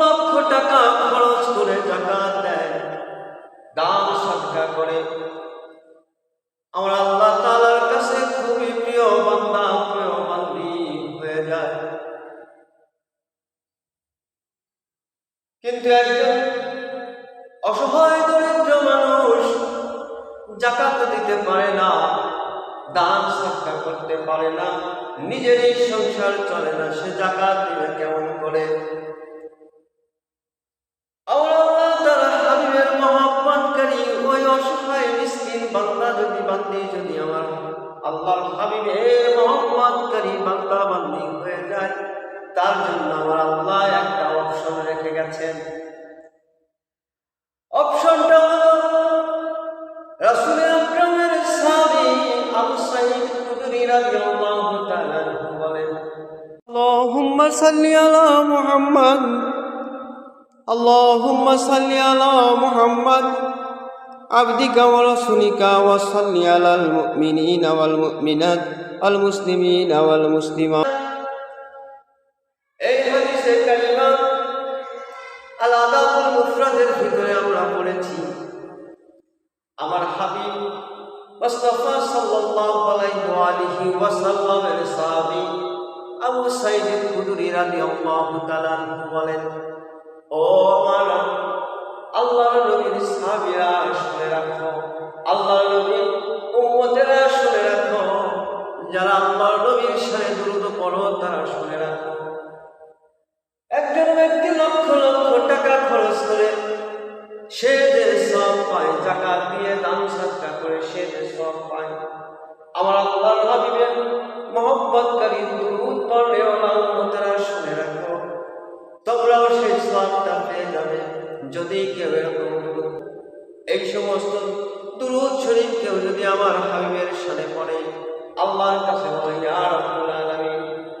লক্ষ টাকা খরচ করে জাকাত দেয়। দান সৎকার করে। আমার আল্লাহ তাআলার কাছে খুবই প্রিয় বান্দা, প্রিয় বান্দি হয়ে যায়। কিন্তু একজন অসহায়, দরিদ্র মানুষ জাকাত দিতে পারে না, দান সৎকার করতে পারে না, নিজেরই সংসার চলে না, সে জাকাত দিবে কেমন করে? বান্দা যদি বান্দি, যদি আমার আল্লাহ হাবিব মোহাম্মদকারী বান্দা বান্দি হয়ে যায়, তার জন্য আমার আল্লাহ একটা অপশন রেখে গেছেন। অপশনটা হল, রাসুলের আক্রমের সাবি আবু সাইদ খুদরি বলেন সাল্লি আলা মুহাম্মদ, আল্লাহুম্মা সাল্লি আলা মুহাম্মদ। عبدك ورسولك وصل على المؤمنين والمؤمنات والمسلمين والمسلمات এই হাদিসে কালিমা আল আদাবুল মুফরাদের ভিতরে আমরা পড়েছি আমার হাবিব মুস্তাফা সাল্লাল্লাহু আলাইহি ওয়া আলিহি ওয়াসাল্লামের সাহাবী আবু সাঈদ খুদরি রাদিয়াল্লাহু তাআলা আনহু বলেন ও আমার যারা আল্লাহর নবীর সাথে দ্রুত পড়ো তারা শুনে রাখো একজন ব্যক্তি লক্ষ লক্ষ টাকা খরচ করে, সে যে সব পায় টাকা দিয়ে দান সৎকা করে, সে যে সব পায়। আমার আল্লাহর হাবিবের মহব্বতকারী দুরুদ পড়লেও না উম্মতেরা শুনে রাখো, তোমরাও সেই সবটা পেয়ে যাবে, যদি কেউ এরকম এই সমস্ত দুরুদ শরীফ কেউ যদি আমার হাবিবের সাথে পড়ে আল্লাহর কাছে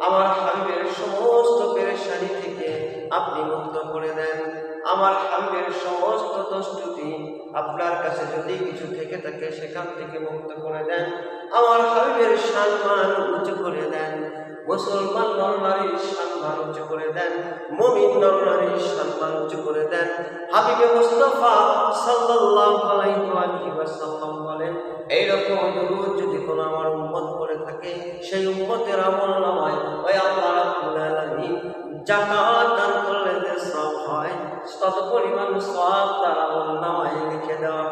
আমার হাবিবের সমস্ত পেরেশানি থেকে আপনি মুক্ত করে দেন। আমার হাবিবের সমস্ত দস্তুতি আপনার কাছে যদি কিছু থেকে থাকে, সেখান থেকে মুক্ত করে দেন। আমার হাবিবের সম্মান উঁচু করে দেন। মুসলমান নরনারীর সম্মান উঁচু করে দেন। মমিন নরনারীর সম্মান হাবিবে মুস্তাফা ওয়াসাল্লাম বলেন, এইরকম দুরূদ যদি কোনো আমার উম্মত করে থাকে, সেই উম্মতের আমল নামায় ওই আল্লাহ জাকাত দান করলে সব হয়। তত পরিমাণ সব তার আমল নামায় লিখে দেওয়া